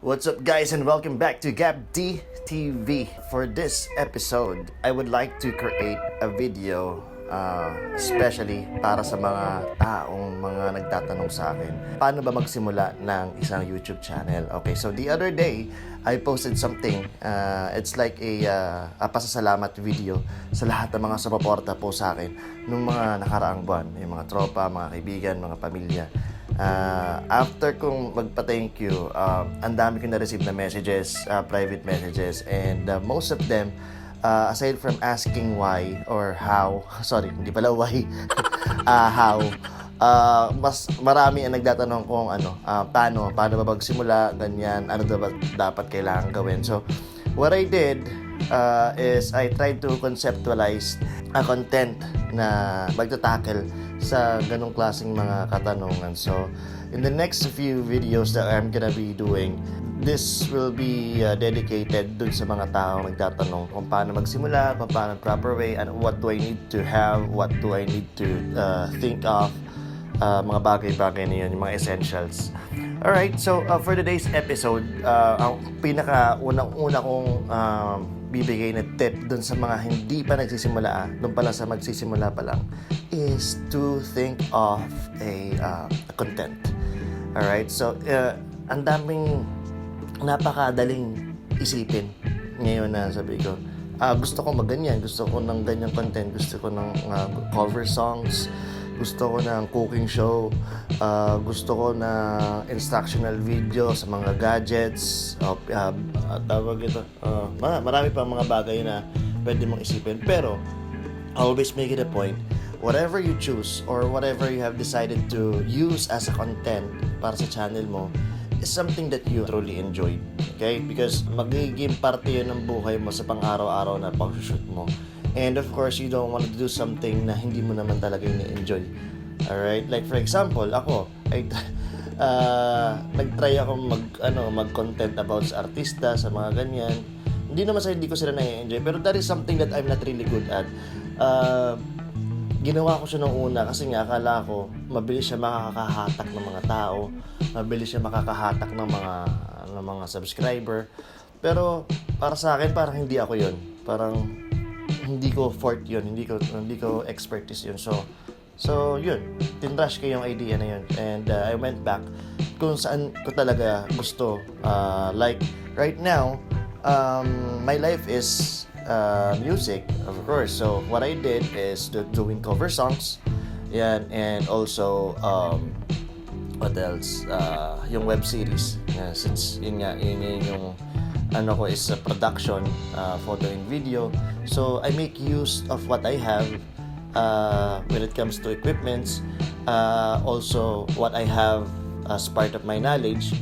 What's up, guys, and welcome back to GapD TV. For this episode, I would like to create a video uh, especially para sa mga taong mga nagtatanong sa akin, paano ba magsimula ng isang YouTube channel? Okay, so the other day, I posted something. Uh, it's like a, uh, a pasasalamat video sa lahat ng mga sumuporta po sa akin nung mga nakaraang buwan. Yung mga tropa, mga kaibigan, mga pamilya. Uh, after kong magpa-thank you, uh, ang dami ko na-receive na messages, uh, private messages, and uh, most of them, uh, aside from asking why or how, sorry, hindi pala why, uh, how, uh, mas marami ang nagtatanong kung ano, uh, paano, paano ba magsimula, ganyan, ano dapat, dapat kailangan gawin. So, what I did uh, is I tried to conceptualize a content na magta-tackle sa ganong klaseng mga katanungan. So, in the next few videos that I'm gonna be doing, this will be uh, dedicated dun sa mga tao nagtatanong kung paano magsimula, kung paano proper way, and what do I need to have, what do I need to uh, think of, uh, mga bagay-bagay na yun, yung mga essentials. Alright, so uh, for today's episode, uh, ang pinaka unang-una kong um, bibigay na tip dun sa mga hindi pa nagsisimula, ah, dun pala sa magsisimula pa lang, is to think of a, uh, a content. Alright, so uh, ang daming napakadaling isipin ngayon na sabi ko, ah, gusto ko maganyan, gusto ko ng ganyang content, gusto ko ng ah, cover songs, gusto ko ng cooking show, ah, gusto ko na instructional video sa mga gadgets, uh, uh, tawag ito, ma- marami pa mga bagay na pwede mong isipin. Pero, always make it a point, whatever you choose or whatever you have decided to use as a content para sa channel mo, is something that you truly enjoy. Okay? Because magiging parte yun ng buhay mo sa pang-araw-araw na pag-shoot mo. And of course, you don't want to do something na hindi mo naman talaga ini-enjoy. Alright? Like for example, ako, ay uh, nag-try ako mag, ano, mag-content about sa artista, sa mga ganyan. Hindi naman sa hindi ko sila na-enjoy, pero that is something that I'm not really good at. Uh, ginawa ko siya nung una kasi nga akala ko mabilis siya makakahatak ng mga tao, mabilis siya makakahatak ng mga ng mga subscriber. Pero para sa akin parang hindi ako 'yon. Parang hindi ko fort 'yon, hindi ko hindi ko expertise 'yon. So so 'yun, tinrush ko yung idea na 'yun and uh, I went back kung saan ko talaga gusto uh, like right now um, my life is uh, music, of course. So what I did is do, doing cover songs, yan, and also um, what else? Uh, yung web series. Yeah, since yun nga, yun, yun yung ano ko is a production, uh, photo and video. So I make use of what I have uh, when it comes to equipments. Uh, also what I have as part of my knowledge.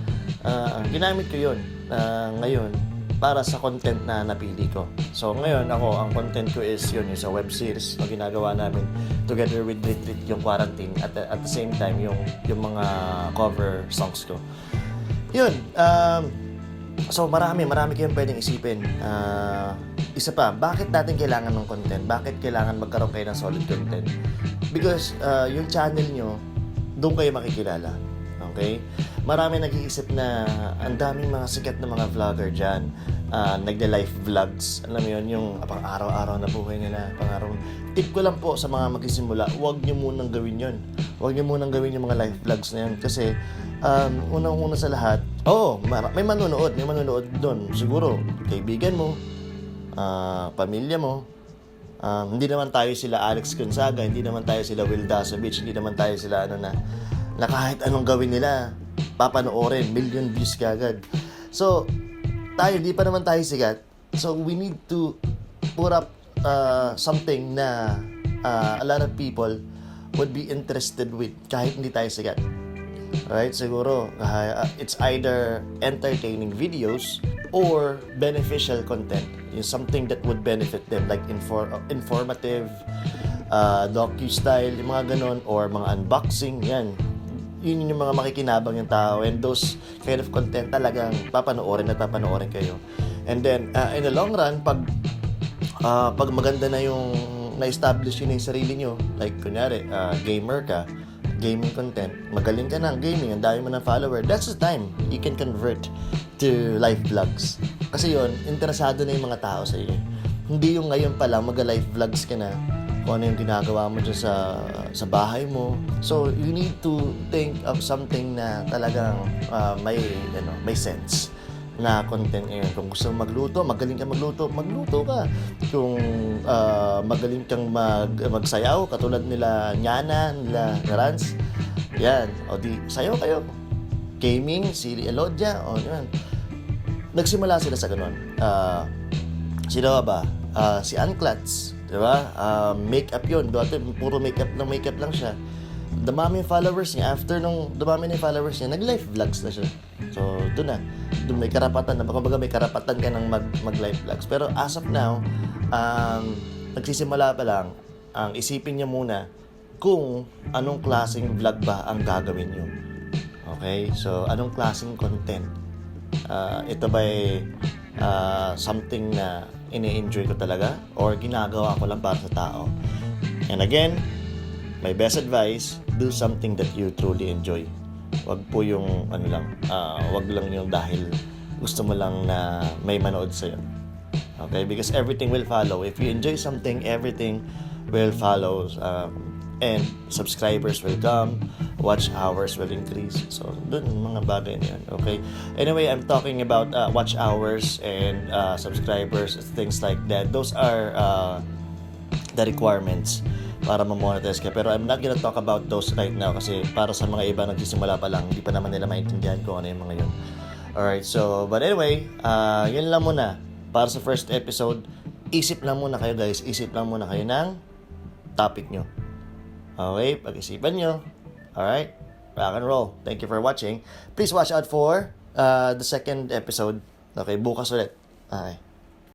Uh, ginamit ko yun uh, ngayon para sa content na napili ko. So ngayon ako, ang content ko is yun, yung sa web series na ginagawa namin together with Retreat yung quarantine at at the same time yung yung mga cover songs ko. Yun, um, so marami, marami kayong pwedeng isipin. Uh, isa pa, bakit natin kailangan ng content? Bakit kailangan magkaroon kayo ng solid content? Because uh, yung channel nyo, doon kayo makikilala. Okay? Marami nag-iisip na ang daming mga sikat na mga vlogger dyan. Uh, nagde-life vlogs. Alam mo yun, yung pang araw-araw na buhay nila. Pang araw. Tip ko lang po sa mga magsisimula, huwag nyo munang gawin yun. Huwag nyo munang gawin yung mga life vlogs na yun. Kasi, um, unang-una sa lahat, oo, oh, may manonood. May manonood doon. Siguro, kaibigan mo, uh, pamilya mo, Um, hindi naman tayo sila Alex Gonzaga, hindi naman tayo sila Will Dasovich, hindi naman tayo sila ano na, na kahit anong gawin nila, papanoorin, million views kagad. So, tayo, di pa naman tayo sikat. So, we need to put up uh, something na uh, a lot of people would be interested with kahit hindi tayo sikat. Right? Siguro, uh, it's either entertaining videos or beneficial content. Yung something that would benefit them like infor- informative, uh, docu-style, yung mga ganon, or mga unboxing, yan yun yung mga makikinabang yung tao and those kind of content talagang papanoorin at papanoorin kayo. And then, uh, in the long run, pag uh, pag maganda na yung na-establish yun yung sarili nyo, like kunyari, uh, gamer ka, gaming content, magaling ka ng gaming, ang dami mo ng follower, that's the time you can convert to live vlogs. Kasi yon interesado na yung mga tao sa iyo. Hindi yung ngayon pa lang mag-live vlogs ka na kung ano yung ginagawa mo dyan sa, sa bahay mo. So, you need to think of something na talagang ah, may, ano, may sense na content ngayon. Kung gusto mo magluto, magaling ka magluto, magluto ka. Kung ah, magaling kang mag, magsayaw, katulad nila Nyana, nila Rans, yan. O di, sayaw kayo. Gaming, si Elodia, o yan. Nagsimula sila sa ganun. Ah, sino ba? Ah, si Unclats, di ba? Ah, makeup yun. Dati puro makeup lang, makeup lang siya. Dumami yung followers niya. After nung dumami na yung followers niya, nag-live vlogs na siya. So, doon na. Doon may karapatan na. Kumbaga may karapatan ka ng mag, mag-live vlogs. Pero as of now, um, nagsisimula pa lang, ang isipin niya muna kung anong klaseng vlog ba ang gagawin niyo. Okay? So, anong klaseng content? Ah, ito ba ay ah, something na ini-enjoy ko talaga or ginagawa ko lang para sa tao? And again, my best advice, do something that you truly enjoy. Wag po yung ano lang, ah, wag lang yung dahil gusto mo lang na may manood sa'yo. Okay? Because everything will follow. If you enjoy something, everything will follow. Um, and subscribers will come, watch hours will increase. So, dun, mga bagay na yun. Okay? Anyway, I'm talking about uh, watch hours and uh, subscribers, things like that. Those are uh, the requirements para ma-monetize ka. Pero I'm not gonna talk about those right now kasi para sa mga iba nagsisimula pa lang, hindi pa naman nila maintindihan kung ano yung mga yun. Alright, so, but anyway, uh, yun lang muna. Para sa first episode, isip lang muna kayo guys, isip lang muna kayo ng topic nyo. Okay, pag-isipan nyo. Alright, rock and roll. Thank you for watching. Please watch out for uh, the second episode. Okay, bukas ulit. Okay.